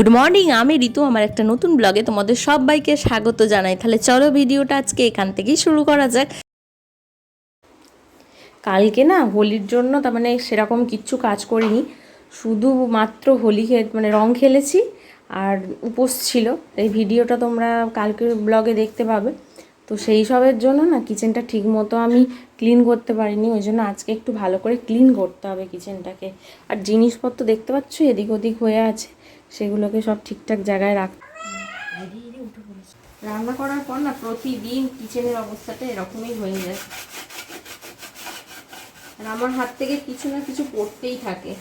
Good morning আমি ঋতু, আমার একটা নতুন ব্লগে তোমাদের সবাইকে স্বাগত জানাই। তাহলে চলো ভিডিওটা আজকে এখান থেকেই শুরু করা যাক। কালকে না হোলির জন্য তার মানে সেরকম কিচ্ছু কাজ করিনি। শুধু মাত্র হোলি খে মানে রং খেলেছি আর উপোস ছিল। এই ভিডিওটা তোমরা কালকের ব্লগে দেখতে পাবে। তো সেই সবের জন্য না কিচেনটা ঠিক মতো আমি ক্লিন করতে পারিনি। ওই জন্য আজকে একটু ভালো করে ক্লিন করতে হবে কিচেনটাকে। আর জিনিসপত্র দেখতে পাচ্ছ? এদিক ওদিক হয়ে আছে। সেগুলোকে সব ঠিকঠাক জায়গায় রাখ রান্না করার পর না প্রতিদিন কিচেনের অবস্থাটা এরকমই হয়ে যায়। আর আমার হাত থেকে কিছু না কিছু পড়তেই থাকে।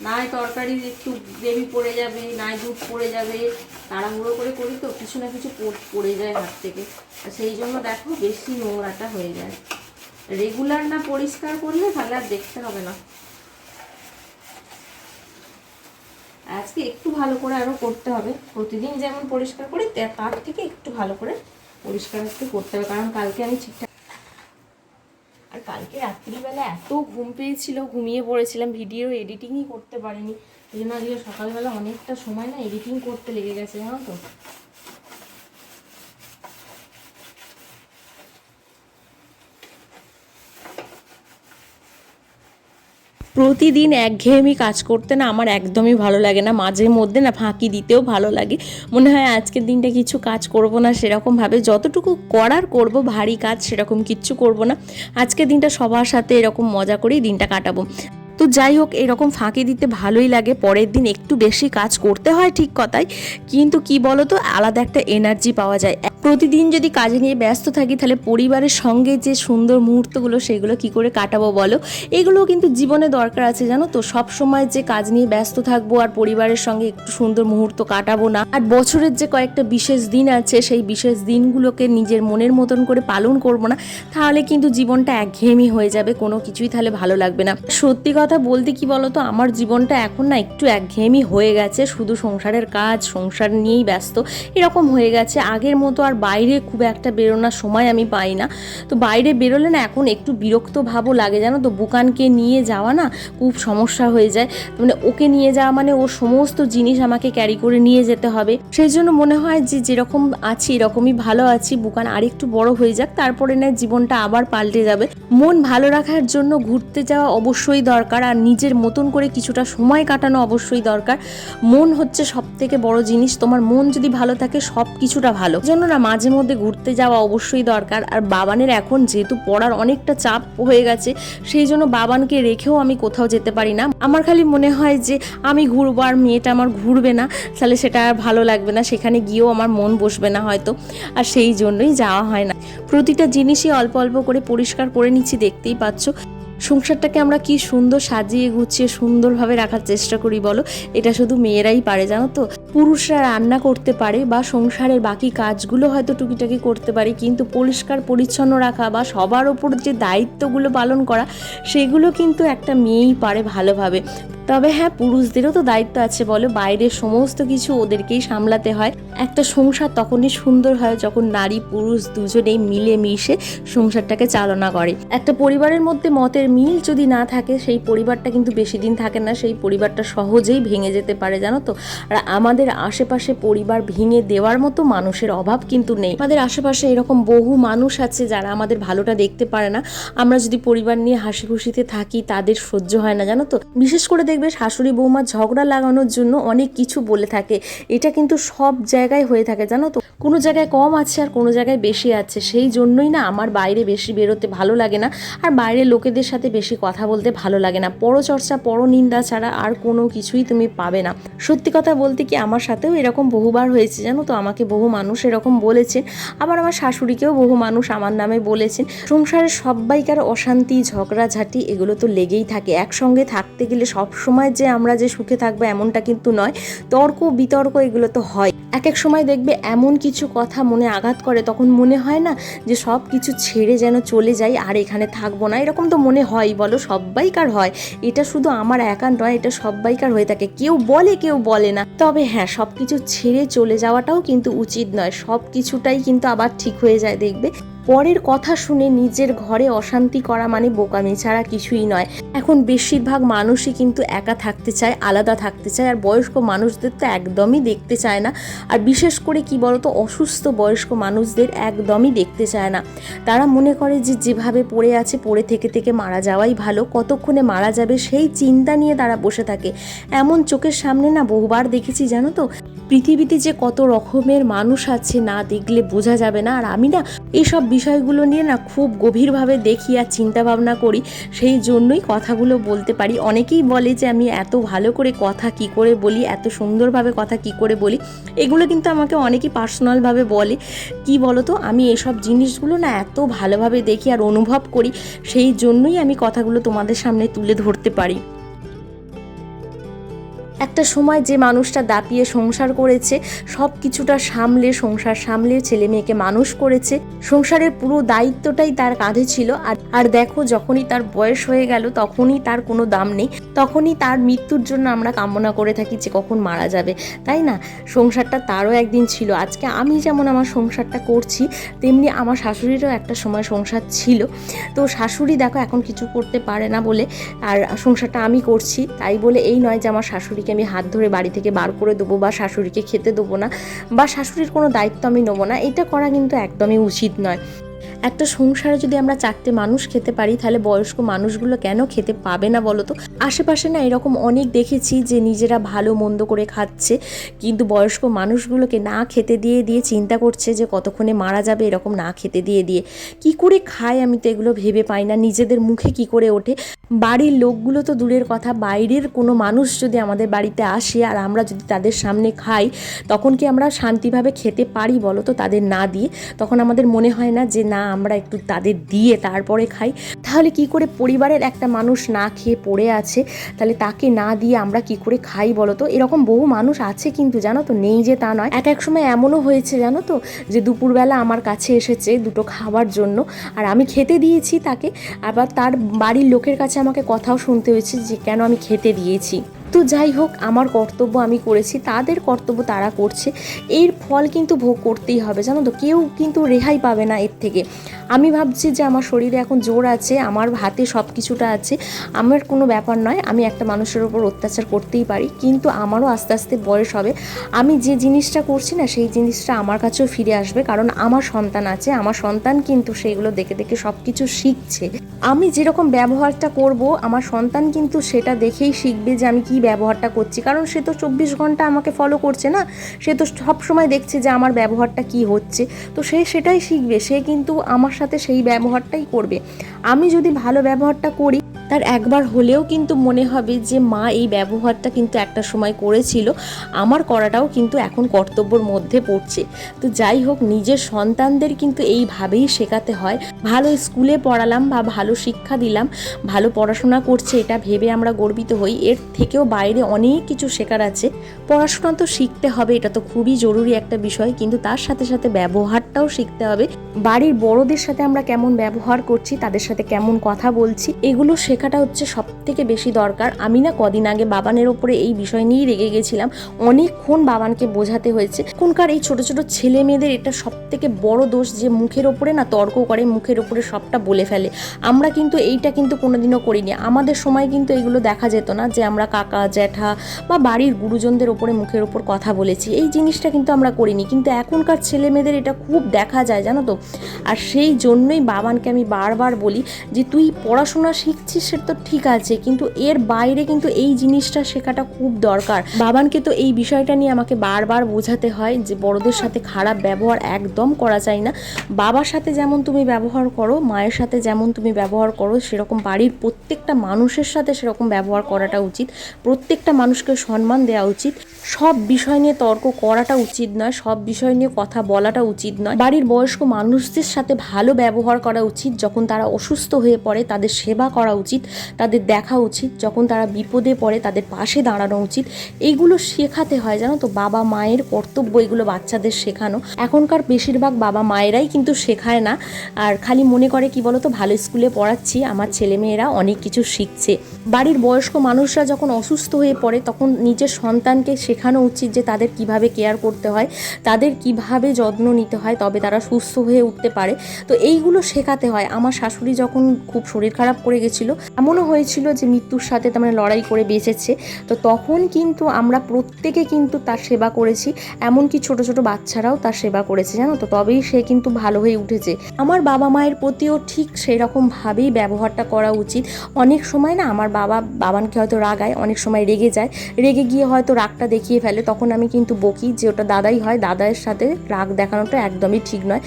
নাই তরকারির একটু গ্রেভি পড়ে যাবে, নাই দুধ পড়ে যাবে, তাড়াহুড়ো করে করি তো কিছু না কিছু পড়ে যায় হাত থেকে। আর সেই জন্য দেখো বেশি নোংরাটা হয়ে যায়। রেগুলার না পরিষ্কার করলে তাহলে আর দেখতে হবে না। আজকে একটু ভালো করে আরও করতে হবে। প্রতিদিন যেমন পরিষ্কার করি তার থেকে একটু ভালো করে পরিষ্কার আজকে করতে হবে, কারণ কালকে আমি ঠিকঠাক আর কালকে রাত্রিবেলা এত ঘুম পেয়েছিল, ঘুমিয়ে পড়েছিলাম ভিডিও এডিটিংই করতে পারিনি। এই জন্য আজকে সকালবেলা অনেকটা সময় না এডিটিং করতে লেগে গেছে, জানো তো? প্রতিদিন একঘেয়েমি কাজ করতে না আমার একদমই ভালো লাগে না। মাঝে মধ্যে না ফাঁকি দিতেও ভালো লাগে। মনে হয় আজকের দিনটা কিছু কাজ করব না সেরকমভাবে যতটুকু করার করব, ভারী কাজ সেরকম কিচ্ছু করব না। আজকের দিনটা সবার সাথে এরকম মজা করেই দিনটা কাটাবো। তো যাই হোক, এরকম ফাঁকি দিতে ভালোই লাগে। পরের দিন একটু বেশি কাজ করতে হয় ঠিক কথাই, কিন্তু কি বলো তো আলাদা একটা এনার্জি পাওয়া যায়। প্রতিদিন যদি কাজে নিয়ে ব্যস্ত থাকি, তাহলে পরিবারের সঙ্গে যে সুন্দর মুহূর্তগুলো, সেগুলো কি করে কাটাবো বলো? এগুলোও কিন্তু জীবনে দরকার আছে, জানো তো? সব সময় যে কাজ নিয়ে ব্যস্ত থাকব আর পরিবারের সঙ্গে একটু সুন্দর মুহূর্ত কাটাবো না। আর বছরের যে কয়েকটা বিশেষ দিন আছে, সেই বিশেষ দিনগুলোকে নিজের মনের মতন করে পালন করব না, তাহলে কিন্তু জীবনটা একঘেয়েমি হয়ে যাবে, কোনো কিছুই তাহলে ভালো লাগবে না। সত্যি কথা বলতে কি বলতো? আমার জীবনটা এখন না একটু একঘেয়েমি হয়ে গেছে। শুধু সংসারের কাজ, সংসার নিয়েই ব্যস্ত। এরকম হয়ে গেছে। আগের মতো আর বাইরে খুব একটা বেরোনোর সময় আমি পাই না। তো বাইরে বেরোলে না এখন একটু বিরক্ত ভাবও লাগে, জানো তো? বুকানকে নিয়ে যাওয়া না খুব সমস্যা হয়ে যায়। মানে ওকে নিয়ে যাওয়া মানে ওর সমস্ত জিনিস আমাকে ক্যারি করে নিয়ে যেতে হবে। সেই জন্য মনে হয় যে যেরকম আছি, এরকমই ভালো আছি। বুকান আরেকটু বড় হয়ে যাক, তারপরে না জীবনটা আবার পাল্টে যাবে। মন ভালো রাখার জন্য ঘুরতে যাওয়া অবশ্যই দরকার। আর নিজের মতন করে কিছুটা সময় কাটানো অবশ্যই দরকার। মন হচ্ছে সব থেকে বড় জিনিস, তোমার মন যদি ভালো থাকে সব কিছুটা ভালো। জন্য না মাঝে মধ্যে ঘুরতে যাওয়া অবশ্যই দরকার, আর বাবানের এখন যেহেতু পড়ার অনেকটা চাপ হয়ে গেছে, সেই জন্য বাবানকে রেখেও আমি কোথাও যেতে পারি না। আমার খালি মনে হয় যে আমি ঘুরবো আর মেয়েটা আমার ঘুরবে না, তাহলে সেটা আর ভালো লাগবে না, সেখানে গিয়েও আমার মন বসবে না হয়তো, আর সেই জন্যই যাওয়া হয় না। প্রতিটা জিনিসই অল্প অল্প করে পরিষ্কার করে নিচ্ছি, দেখতেই পাচ্ছ। সংসারটাকে আমরা কি সুন্দর সাজিয়ে গুছিয়ে সুন্দরভাবে রাখার চেষ্টা করি বলো? এটা শুধু মেয়েরাই পারে, জানো তো? পুরুষরা রান্না করতে পারে বা সংসারের বাকি কাজগুলো হয়তো টুকিটাকি করতে পারে, কিন্তু পরিষ্কার পরিচ্ছন্ন রাখা বা সবার ওপর যে দায়িত্বগুলো পালন করা, সেগুলো কিন্তু একটা মেয়েই পারে ভালোভাবে। তবে হ্যাঁ পুরুষদেরও তো দায়িত্ব আছে বলো? বাইরের সমস্ত কিছু ওদেরকেই সামলাতে হয়। একটা সংসার তখনই সুন্দর হয় যখন নারী পুরুষ দুজনেই মিলে মিশে সংসারটাকে চালনা করে। একটা পরিবারের মধ্যে মতের মিল যদি না থাকে, সেই পরিবারটা কিন্তু বেশি দিন থাকে না, সেই পরিবারটা সহজেই ভেঙে যেতে পারে, জানো তো? আর আমাদের আশেপাশে পরিবার ভেঙে দেওয়ার মতো মানুষের অভাব কিন্তু নেই। আমাদের আশেপাশে এরকম বহু মানুষ আছে যারা আমাদের ভালোটা দেখতে পারে না। আমরা যদি পরিবার নিয়ে হাসি খুশিতে থাকি, তাদের সহ্য হয় না, জানো তো? বিশেষ করে দেখবে শাশুড়ি বৌমা ঝগড়া লাগানোর জন্য অনেক কিছু বলে থাকে। এটা কিন্তু সব জায়গায় হয়ে থাকে, জানো তো? কোনো জায়গায় কম আছে আর কোনো জায়গায় বেশি আছে। সেই জন্যই না আমার বাইরে বেশি বেরোতে ভালো লাগে না। আর বাইরের লোকেদের সাথে বেশি কথা বলতে ভালো লাগে না। পরচর্চা, পরনিন্দা ছাড়া আর কোনো কিছুই তুমি পাবে না। সত্যি কথা বলতে কি আমার সাথেও এরকম বহুবার হয়েছে জানো তো? আমাকে বহু মানুষ এরকম বলেছেন আবার আমার শাশুড়িকেও বহু মানুষ আমার নামে বলেছেন সংসারের সবাইকার অশান্তি, ঝগড়াঝাটি এগুলো তো লেগেই থাকে। একসঙ্গে থাকতে গেলে সব সময় যে আমরা যে সুখে থাকব এমনটা কিন্তু নয়। তর্ক বিতর্ক এগুলো তো হয়। এক এক সময় দেখবে এমন কিছু কথা মনে আঘাত করে, তখন মনে হয় না যে সব কিছু ছেড়ে যেন চলে যাই আর এখানে থাকব না। এরকম তো মনে হয়, বলো, সব্বাইকার হয়। এটা শুধু আমার একা নয়, এটা সব্বাইকার হয়ে থাকে। কেউ বলে কেউ বলে না। তবে হ্যাঁ সব কিছু ছেড়ে চলে যাওয়াটাও কিন্তু উচিত নয়। সব কিছুটাই কিন্তু আবার ঠিক হয়ে যায়, দেখবে। পরের কথা শুনে নিজের ঘরে অশান্তি করা মানে বোকামি ছাড়া কিছুই নয়। এখন বেশিরভাগ মানুষই কিন্তু একা থাকতে চায়, আলাদা থাকতে চায়, আর বয়স্ক মানুষদের তো একদমই দেখতে চায় না। আর বিশেষ করে কি বলতো, অসুস্থ বয়স্ক মানুষদের একদমই দেখতে চায় না। তারা মনে করে যে যেভাবে পড়ে আছে, পড়ে থেকে থেকে মারা যাওয়াই ভালো, কতক্ষণে মারা যাবে সেই চিন্তা নিয়ে তারা বসে থাকে। এমন চোখের সামনে না বহুবার দেখেছি, জানো তো? পৃথিবীতে যে কত রকমের মানুষ আছে না দেখলে বোঝা যাবে না। আর আমি না এইসব বিষয়গুলো নিয়ে না খুব গভীরভাবে দেখি আর চিন্তা ভাবনা করি। সেই জন্যই কথাগুলো বলতে পারি। অনেকেই বলে যে আমি এত ভালো করে কথা কি করে বলি, এত সুন্দরভাবে কথা কি করে বলি। এগুলো কিন্তু আমাকে অনেকেই পার্সোনালভাবে বলে। কি বলো তো আমি এসব জিনিসগুলো না এত ভালোভাবে দেখি আর অনুভব করি। সেই জন্যই আমি কথাগুলো তোমাদের সামনে তুলে ধরতে পারি। একটা সময় যে মানুষটা দাপিয়ে সংসার করেছে, সব কিছুটা সামলে, সংসার সামলে ছেলে মেয়েকে মানুষ করেছে। সংসারের পুরো দায়িত্বটাই তার কাঁধে ছিল। আর আর দেখো, যখনই তার বয়স হয়ে গেল, তখনই তার কোনো দাম নেই। তখনই তার মৃত্যুর জন্য আমরা কামনা করে থাকি যে কখন মারা যাবে। তাই না? সংসারটা তারও একদিন ছিল। আজকে আমি যেমন আমার সংসারটা করছি, তেমনি আমার শাশুড়িরও একটা সময় সংসার ছিল। তো শাশুড়ি দেখো, এখন কিছু করতে পারে না বলে, আর সংসারটা আমি করছি। তাই বলে এই নয় যে আমার শাশুড়িকে আমি হাত ধরে বাড়ি থেকে বার করে দেবো বা শাশুড়িকে খেতে দেবো না বা শাশুড়ির কোনো দায়িত্ব আমি নেব না, এটা করা কিন্তু একদমই উচিত নয়। একটা সংসারে যদি আমরা চারটে মানুষ খেতে পারি, তাহলে বয়স্ক মানুষগুলো কেন খেতে পাবে না বলো তো? আশেপাশে না এরকম অনেক দেখেছি যে নিজেরা ভালো মন্দ করে খাচ্ছে, কিন্তু বয়স্ক মানুষগুলোকে না খেতে দিয়ে দিয়ে চিন্তা করছে যে কতক্ষণে মারা যাবে এরকম না খেতে দিয়ে দিয়ে। কি করে খায় আমি তো এগুলো ভেবে পাই না, নিজেদের মুখে কি করে ওঠে? বাড়ির লোকগুলো তো দূরের কথা, বাইরের কোনো মানুষ যদি আমাদের বাড়িতে আসে আর আমরা যদি তাদের সামনে খাই, তখন কি আমরা শান্তিভাবে খেতে পারি বলো তো তাদের না দিয়ে? তখন আমাদের মনে হয় না যে না, আমরা একটু তাদের দিয়ে তারপরে খাই। তাহলে কি করে পরিবারের একটা মানুষ না খেয়ে পড়ে আছে, তাহলে তাকে না দিয়ে আমরা কি করে খাই বলো তো? এরকম বহু মানুষ আছে কিন্তু জানো তো, নেই যে তা নয়। এক এক সময় এমনও হয়েছে জানো তো, যে দুপুরবেলা আমার কাছে এসেছে দুটো খাওয়ার জন্য, আর আমি খেতে দিয়েছি তাকে, আবার তার বাড়ির লোকের কাছে আমাকে কথাও শুনতে হয়েছে যে কেন আমি খেতে দিয়েছি। তো যাই হোক, আমার কর্তব্য আমি করেছি, তাদের কর্তব্য তারা করছে। এর ফল কিন্তু ভোগ করতেই হবে, জানো তো? কেউ কিন্তু রেহাই পাবে না এর থেকে। আমি ভাবছি যে আমার শরীরে এখন জোর আছে, আমার হাতে সব কিছুটা আছে, আমার কোনো ব্যাপার নয়, আমি একটা মানুষের ওপর অত্যাচার করতেই পারি, কিন্তু আমারও আস্তে আস্তে বয়স হবে। আমি যে জিনিসটা করছি না, সেই জিনিসটা আমার কাছেও ফিরে আসবে, কারণ আমার সন্তান আছে, আমার সন্তান কিন্তু সেইগুলো দেখে দেখে সব কিছু শিখছে। আমি যেরকম ব্যবহারটা করব, আমার সন্তান কিন্তু সেটা দেখেই শিখবে যে আমি কি ব্যবহারটা করছি। কারণ সে তো চব্বিশ ঘণ্টা আমাকে ফলো করছে না। সে তো সবসময় দেখছে যে আমার ব্যবহারটা কি হচ্ছে। তো সে সেটাই শিখবে। সে কিন্তু আমার সাথে সেই ব্যবহারটাই করবে। আমি যদি ভালো ব্যবহারটা করি তার একবার হলেও কিন্তু মনে হবে যে মা এই ব্যবহারটা কিন্তু একটা সময় করেছিল। আমার করাটাও কিন্তু এখন কর্তব্যর মধ্যে পড়ছে। তো যাই হোক, নিজের সন্তানদের কিন্তু এইভাবেই শেখাতে হয়। ভালো স্কুলে পড়ালাম বা ভালো শিক্ষা দিলাম, ভালো পড়াশোনা করছে এটা ভেবে আমরা গর্বিত হই। এর থেকেও বাইরে অনেক কিছু শেখার আছে। পড়াশোনা তো শিখতে হবে, এটা তো খুবই জরুরি একটা বিষয়, কিন্তু তার সাথে সাথে ব্যবহারটাও শিখতে হবে। বাড়ির বড়দের সাথে আমরা কেমন ব্যবহার করছি, তাদের সাথে কেমন কথা বলছি, এগুলো শেখাটা হচ্ছে সব থেকে বেশি দরকার। আমি না কদিন আগে বাবানের ওপরে এই বিষয় নিয়েই রেগে গেছিলাম। অনেকক্ষণ বাবানকে বোঝাতে হয়েছে। এখনকার এই ছোট ছোট ছেলে মেয়েদের এটা সব থেকে বড় দোষ যে মুখের ওপরে না তর্ক করে, মুখের ওপরে সবটা বলে ফেলে। আমরা কিন্তু এইটা কিন্তু কোনোদিনও করিনি। আমাদের সময় কিন্তু এগুলো দেখা যেত না যে আমরা কাকা, জ্যাঠা বা বাড়ির গুরুজনদের ওপরে মুখের ওপর কথা বলেছি। এই জিনিসটা কিন্তু আমরা করিনি। কিন্তু এখনকার ছেলে মেয়েদের এটা খুব দেখা যায়, জানো তো? আর সেই জন্যই বাবানকে আমি বারবার বলি যে, তুই পড়াশোনা শিখছিস সেটা তো ঠিক আছে, কিন্তু এর বাইরে কিন্তু এই জিনিসটা শেখাটা খুব দরকার। বাবানকে তো এই বিষয়টা নিয়ে আমাকে বারবার বোঝাতে হয় যে বড়দের সাথে খারাপ ব্যবহার একদম করা যায় না। বাবার সাথে যেমন তুমি ব্যবহার করো, মায়ের সাথে যেমন তুমি ব্যবহার করো, সেরকম বাড়ির প্রত্যেকটা মানুষের সাথে সেরকম ব্যবহার করাটা উচিত। প্রত্যেকটা মানুষকে সম্মান দেওয়া উচিত। সব বিষয় নিয়ে তর্ক করাটা উচিত নয়, সব বিষয় নিয়ে কথা বলাটা উচিত নয়। বাড়ির বয়স্ক মানুষদের সাথে ভালো ব্যবহার করা উচিত, যখন তারা অসুস্থ হয়ে পড়ে তাদের সেবা করা উচিত। তাদের দেখা উচিত, যখন তারা বিপদে পড়ে তাদের পাশে দাঁড়ানো উচিত। এইগুলো শেখাতে হয়, জানো তো? বাবা মায়ের কর্তব্য এগুলো বাচ্চাদের শেখানো। এখনকার বেশিরভাগ বাবা মায়েরাই কিন্তু শেখায় না। আর খালি মনে করে, কি বলো তো ভালো স্কুলে পড়াচ্ছি, আমার ছেলেমেয়েরা অনেক কিছু শিখছে। বাড়ির বয়স্ক মানুষরা যখন অসুস্থ হয়ে পড়ে, তখন নিজের সন্তানকে শেখানো উচিত যে তাদের কীভাবে কেয়ার করতে হয়, তাদের কীভাবে যত্ন নিতে হয়, তবে তারা সুস্থ হয়ে উঠতে পারে। তো এইগুলো শেখাতে হয়। আমার শাশুড়ি যখন খুব শরীর খারাপ করে গেছিল এমনও হয়েছিল যে মৃত্যুর সাথে তার মানে লড়াই করে বেঁচেছে। তো তখন কিন্তু আমরা প্রত্যেকে কিন্তু তার সেবা করেছি। এমনকি ছোট ছোট বাচ্চারাও তার সেবা করেছে, জানো তো? তবেই সে কিন্তু ভালো হয়ে উঠেছে। আমার বাবা মায়ের প্রতিও ঠিক সেই রকমভাবেই ব্যবহারটা করা উচিত। অনেক সময় না আমার বাবা বাবানকে হয়তো রাগায়, অনেক সময় রেগে যায়। রেগে গিয়ে হয়তো রাগটা দেখিয়ে ফেলে। তখন আমি কিন্তু বকি যে ওটা দাদাই হয়। দাদায়ের সাথে রাগ দেখানোটা একদমই ঠিক নয়।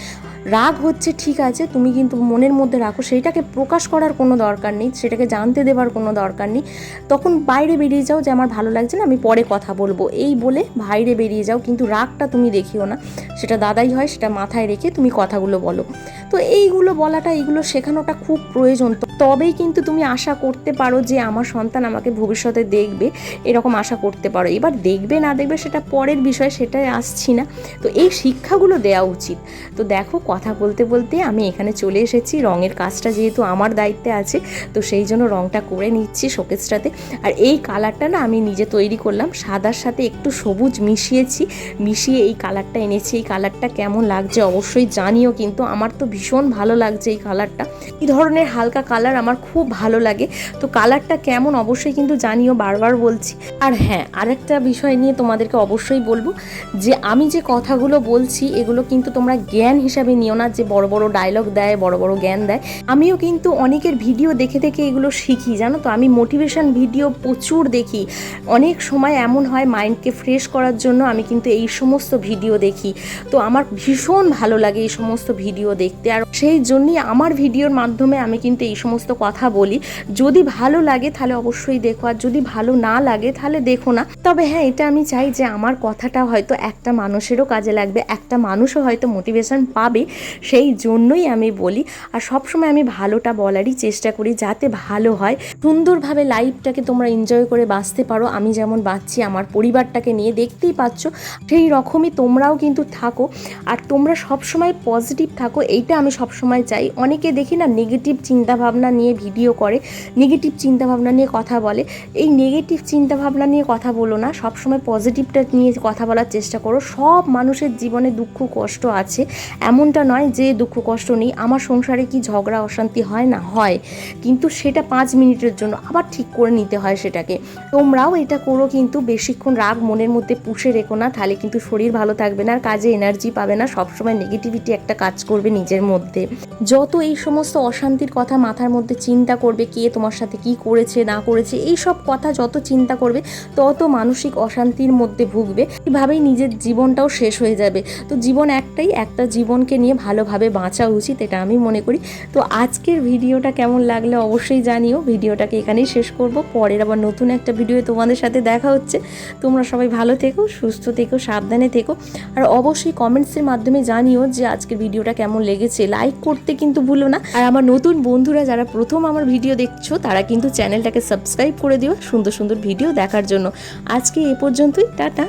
রাগ হচ্ছে, ঠিক আছে, তুমি কিন্তু মনের মধ্যে রাখো, সেইটাকে প্রকাশ করার কোনো দরকার নেই, সেটাকে জানতে দেবার কোনো দরকার নেই। তখন বাইরে বেরিয়ে যাও যে আমার ভালো লাগছে না, আমি পরে কথা বলব। এই বলে বাইরে বেরিয়ে যাও, কিন্তু রাগটা তুমি দেখিও না। সেটা দাদাই হয়, সেটা মাথায় রেখে তুমি কথাগুলো বলো। তো এইগুলো বলাটা, এইগুলো শেখানোটা খুব প্রয়োজন। তবেই কিন্তু তুমি আশা করতে পারো যে আমার সন্তান আমাকে ভবিষ্যতে দেখবে, এরকম আশা করতে পারো। এবার দেখবে, না দেখবে, সেটা পরের বিষয় সেটাই আসছি না। তো এই শিক্ষাগুলো দেওয়া উচিত। তো দেখো কথা বলতে বলতে আমি এখানে চলে এসেছি। রঙের কাজটা যেহেতু আমার দায়িত্বে আছে, তো সেই জন্য রঙটা করে নিচ্ছি শোকেসটাতে। আর এই কালারটা না আমি নিজে তৈরি করলাম। সাদার সাথে একটু সবুজ মিশিয়েছি। মিশিয়ে এই কালারটা এনেছি। এই কালারটা কেমন লাগছে অবশ্যই জানিও, কিন্তু আমার তো ভীষণ ভালো লাগছে এই কালারটা। এই ধরনের হালকা কালার আমার খুব ভালো লাগে। তো কালারটা কেমন অবশ্যই কিন্তু জানিও, বারবার বলছি। আর হ্যাঁ আরেকটা বিষয় নিয়ে তোমাদেরকে অবশ্যই বলব যে আমি যে কথাগুলো বলছি, এগুলো কিন্তু তোমরা জ্ঞান হিসাবে নিও না যে বড় বড় ডায়লগ দেয়, বড় বড় জ্ঞান দেয়। আমিও কিন্তু অনেকের ভিডিও দেখে দেখে এগুলো শিখি, জানো তো? আমি মোটিভেশন ভিডিও প্রচুর দেখি। অনেক সময় এমন হয় মাইন্ডকে ফ্রেশ করার জন্য আমি কিন্তু এই সমস্ত ভিডিও দেখি। তো আমার ভীষণ ভালো লাগে এই সমস্ত ভিডিও দেখতে। আর সেই জন্যই আমার ভিডিওর মাধ্যমে আমি কিন্তু এই সমস্ত কথা বলি। যদি ভালো লাগে তাহলে অবশ্যই দেখো। আর যদি ভালো না লাগে তাহলে দেখো না। তবে হ্যাঁ এটা আমি চাই যে আমার কথাটা হয়তো একটা মানুষেরও কাজে লাগবে, একটা মানুষও হয়তো মোটিভেশন পাবে, সেই জন্যই আমি বলি। আর সবসময় আমি ভালোটা বলারই চেষ্টা করি যাতে ভালো হয়। সুন্দরভাবে লাইফটাকে তোমরা এনজয় করে বাঁচতে পারো। আমি যেমন বাঁচছি, আমার পরিবারটাকে নিয়ে দেখতেই পাচ্ছ, সেই রকমই তোমরাও কিন্তু থাকো। আর তোমরা সবসময় পজিটিভ থাকো, এইটা আমি সবসময় চাই। অনেকে দেখি না নেগেটিভ চিন্তাভাবনা নিয়ে ভিডিও করে নেগেটিভ চিন্তাভাবনা নিয়ে কথা বলে। এই নেগেটিভ চিন্তাভাবনা নিয়ে কথা বলো না, সবসময় পজিটিভটা নিয়ে কথা বলার চেষ্টা করো। সব মানুষের জীবনে দুঃখ, কষ্ট আছে। এমনটা নয় যে দুঃখ, কষ্ট নেই। আমার সংসারে কি ঝগড়া, অশান্তি হয় না? হয়। কিন্তু সেটা পাঁচ মিনিটের জন্য আবার ঠিক করে নিতে হয় সেটাকে। তোমরাও এটা করো কিন্তু বেশিক্ষণ রাগ মনের মধ্যে পুষে রেখো না। তাহলে কিন্তু শরীর ভালো থাকবে না আর কাজে এনার্জি পাবে না। সবসময় নেগেটিভিটি একটা কাজ করবে নিজের মধ্যে। যত এই সমস্ত অশান্তির কথা মাথার মধ্যে চিন্তা করবে, কে তোমার সাথে কি করেছে, না করেছে এই সব কথা যত চিন্তা করবে, তত মানসিক অশান্তির মধ্যে ভুগবে, এভাবেই নিজের জীবনটাও শেষ হয়ে যাবে। তো জীবন একটাই, একটা জীবনকে নিয়ে ভালোভাবে বাঁচা উচিত, এটা আমি মনে করি। তো আজকের ভিডিওটা কেমন লাগলে অবশ্যই জানিও। ভিডিওটাকে এখানেই শেষ করব। পরের আবার নতুন একটা ভিডিও তোমাদের সাথে দেখা হচ্ছে। তোমরা সবাই ভালো থেকো, সুস্থ থেকো, সাবধানে থেকো। আর অবশ্যই কমেন্টসের মাধ্যমে জানিও যে আজকের ভিডিওটা কেমন লেগেছে। লাইক করতে কিন্তু ভুলো না। আর আমার নতুন বন্ধুরা যারা প্রথম আমার ভিডিও দেখছ, তারা কিন্তু চ্যানেলটাকে সাবস্ক্রাইব করে দিও সুন্দর সুন্দর ভিডিও দেখার জন্য। আজকে এ পর্যন্তই টাটা।